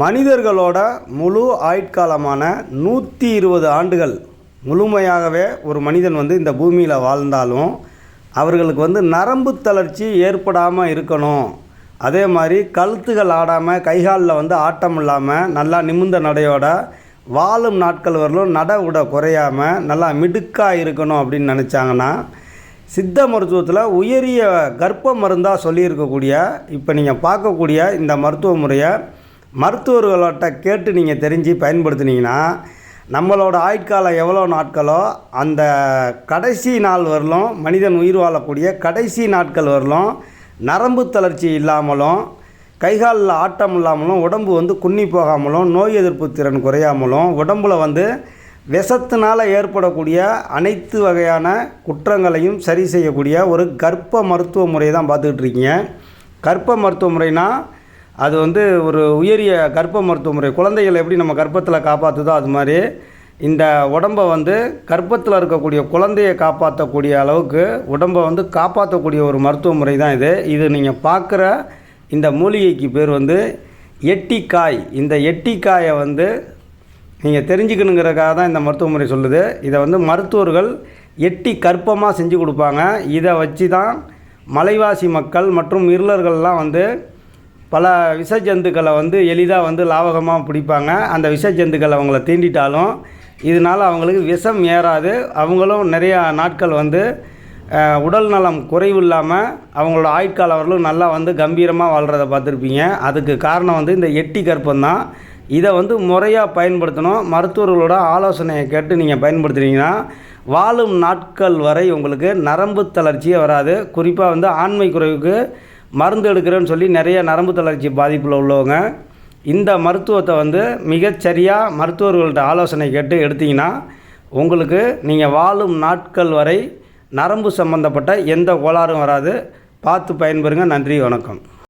மனிதர்களோட முழு ஆயுட்காலமான நூற்றி இருபது ஆண்டுகள் முழுமையாகவே ஒரு மனிதன் வந்து இந்த பூமியில் வாழ்ந்தாலும் அவர்களுக்கு வந்து நரம்பு தளர்ச்சி ஏற்படாமல் இருக்கணும். அதே மாதிரி கழுத்துகள் ஆடாமல் கைகாலில் வந்து ஆட்டம் இல்லாமல் நல்லா நிமிர்ந்த நடையோட வாழும் நாட்கள் வரலும் நட உட குறையாமல் நல்லா மிடுக்காக இருக்கணும் அப்படின்னு நினச்சாங்கன்னா சித்த மருத்துவத்தில் உயரிய கர்ப்ப மருந்தாக சொல்லியிருக்கக்கூடிய இப்போ நீங்கள் பார்க்கக்கூடிய இந்த மருத்துவ முறையை மருத்துவர்கள்ட்ட கேட்டு நீங்கள் தெரிஞ்சு பயன்படுத்துனீங்கன்னா நம்மளோட ஆயுட்காலம் எவ்வளோ நாட்களோ அந்த கடைசி நாள் வரலும் மனிதன் உயிர் வாழக்கூடிய கடைசி நாட்கள் வரலும் நரம்பு தளர்ச்சி இல்லாமலும் கைகாலில் ஆட்டம் இல்லாமலும் உடம்பு வந்து குன்னி போகாமலும் நோய் எதிர்ப்பு திறன் குறையாமலும் உடம்புல வந்து விஷத்தினால் ஏற்படக்கூடிய அனைத்து வகையான குற்றங்களையும் சரி செய்யக்கூடிய ஒரு கர்ப்ப மருத்துவ முறையை தான் பார்த்துக்கிட்டு இருக்கீங்க. கர்ப்ப மருத்துவ முறைனா அது வந்து ஒரு உயரிய கர்ப்ப மருத்துவ முறை குழந்தைகள் எப்படி நம்ம கர்ப்பத்தில் காப்பாற்றுதோ அது மாதிரி இந்த உடம்பை வந்து கர்ப்பத்தில் இருக்கக்கூடிய குழந்தையை காப்பாற்றக்கூடிய அளவுக்கு உடம்பை வந்து காப்பாற்றக்கூடிய ஒரு மருத்துவ முறை தான் இது. இது நீங்கள் பார்க்குற இந்த மூலிகைக்கு பேர் வந்து எட்டிக்காய். இந்த எட்டிக்காயை வந்து நீங்கள் தெரிஞ்சுக்கணுங்கிறதுக்காக தான் இந்த மருத்துவ முறை சொல்லுது. இதை வந்து மருத்துவர்கள் எட்டி கற்பமாக செஞ்சு கொடுப்பாங்க. இதை வச்சு தான் மலைவாசி மக்கள் மற்றும் இருளர்கள்லாம் வந்து பல விஷ ஜந்துக்களை வந்து எளிதாக வந்து லாவகமாக பிடிப்பாங்க. அந்த விஷ ஜந்துக்கள் அவங்கள தீண்டிட்டாலும் இதனால் அவங்களுக்கு விஷம் ஏறாது. அவங்களும் நிறையா நாட்கள் வந்து உடல் நலம் குறைவு இல்லாமல் அவங்களோட ஆயுட்கால வரலும் நல்லா வந்து கம்பீரமாக வாழ்கிறத பார்த்துருப்பீங்க. அதுக்கு காரணம் வந்து இந்த எட்டி கற்பம் தான் இதை வந்து முறையாக பயன்படுத்தணும். மருத்துவர்களோட ஆலோசனையை கேட்டு நீங்கள் பயன்படுத்துனீங்கன்னா வாழும் நாட்கள் வரை உங்களுக்கு நரம்பு தளர்ச்சியே வராது. குறிப்பாக வந்து ஆண்மை குறைவுக்கு மருந்து எடுக்கிறேன்னு சொல்லி நிறைய நரம்பு தளர்ச்சி பாதிப்பில் உள்ளவங்க இந்த மருத்துவத்தை வந்து மிகச்சரியாக மருத்துவர்கள்ட்ட ஆலோசனை கேட்டு எடுத்தீங்கன்னா உங்களுக்கு நீங்கள் வாழும் நாட்கள் வரை நரம்பு சம்பந்தப்பட்ட எந்த கோளாறும் வராது. பார்த்து பயன்பெறுங்க. நன்றி வணக்கம்.